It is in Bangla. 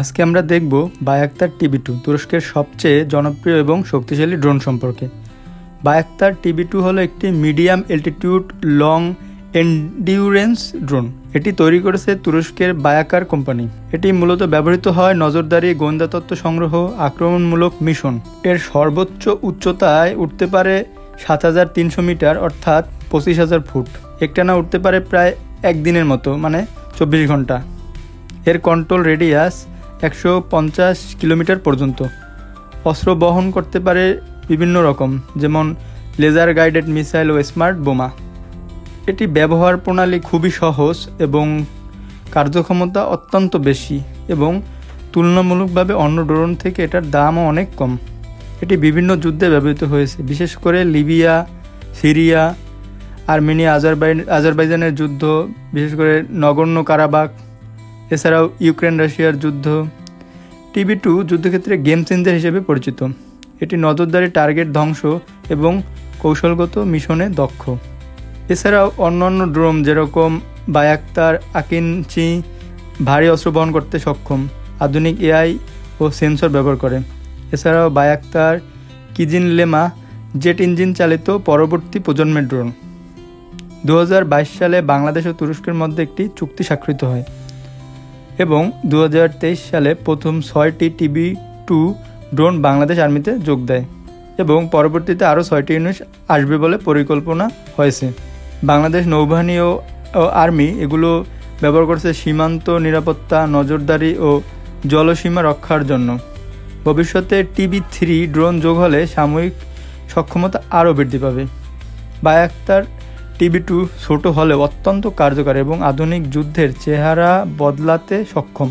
আজকে আমরা দেখব বায়াক্তার টিভি টু, তুরস্কের সবচেয়ে জনপ্রিয় এবং শক্তিশালী ড্রোন সম্পর্কে। বায়াক্তার টিভি টু হলো একটি medium altitude long endurance drone. এটি তৈরি করেছে তুরস্কের বায়াকার কোম্পানি। এটি মূলত ব্যবহৃত হয় নজরদারি, গোয়েন্দা তথ্য সংগ্রহ, আক্রমণমূলক মিশন। এর সর্বোচ্চ উচ্চতায় উঠতে পারে সাত হাজার তিনশো মিটার, অর্থাৎ পঁচিশ হাজার ফুট। একটানা উঠতে পারে প্রায় একদিনের মতো মানে চব্বিশ ঘণ্টা। এর কন্ট্রোল রেডিয়াস একশো পঞ্চাশ কিলোমিটার পর্যন্ত। অস্ত্র বহন করতে পারে বিভিন্ন রকম, যেমন লেজার গাইডেড মিসাইল ও স্মার্ট বোমা। এটি ব্যবহার প্রণালী খুবই সহজ এবং কার্যক্ষমতা অত্যন্ত বেশি এবং তুলনামূলকভাবে অন্য ড্রোন থেকে এটার দামও অনেক কম। এটি বিভিন্ন যুদ্ধে ব্যবহৃত হয়েছে, বিশেষ করে লিবিয়া, সিরিয়া, আর্মেনিয়া, আজারবাই, আজারবাইজানের যুদ্ধ, বিশেষ করে নগণ্য কারাবাক এছাড়াও ইউক্রেন রাশিয়ার যুদ্ধ। টিভি টু যুদ্ধক্ষেত্রে গেম চেঞ্জার হিসেবে পরিচিত। এটি নজরদারি টার্গেট ধ্বংস এবং কৌশলগত মিশনে দক্ষ। এছাড়াও অন্যান্য ড্রোন যেরকম বায়াক্তার, আকিনচি ভারী অস্ত্র বহন করতে সক্ষম, আধুনিক এআই ও সেন্সর ব্যবহার করে। এছাড়াও Bayraktar Kizilelma jet engine চালিত পরবর্তী প্রজন্মের ড্রোন। দু হাজার বাইশ সালে বাংলাদেশ ও তুরস্কের মধ্যে একটি চুক্তি স্বাক্ষরিত হয়। এবং দু হাজার তেইশ সালে প্রথম ছয়টি টিভি টু ড্রোন বাংলাদেশ আর্মিতে যোগ দেয় এবং পরবর্তীতে আরও ছয়টি ইউনিট আসবে বলে পরিকল্পনা হয়েছে। বাংলাদেশ নৌবাহিনী ও আর্মি এগুলো ব্যবহার করছে সীমান্ত নিরাপত্তা, নজরদারি ও জলসীমা রক্ষার জন্য। ভবিষ্যতে টিভি থ্রি ড্রোন যোগ হলে সাময়িক সক্ষমতা আরও বৃদ্ধি পাবে। বায়াক্তার টিভি টু ছোট হলেও অত্যন্ত কার্যকর এবং আধুনিক যুদ্ধের চেহারা বদলাতে সক্ষম।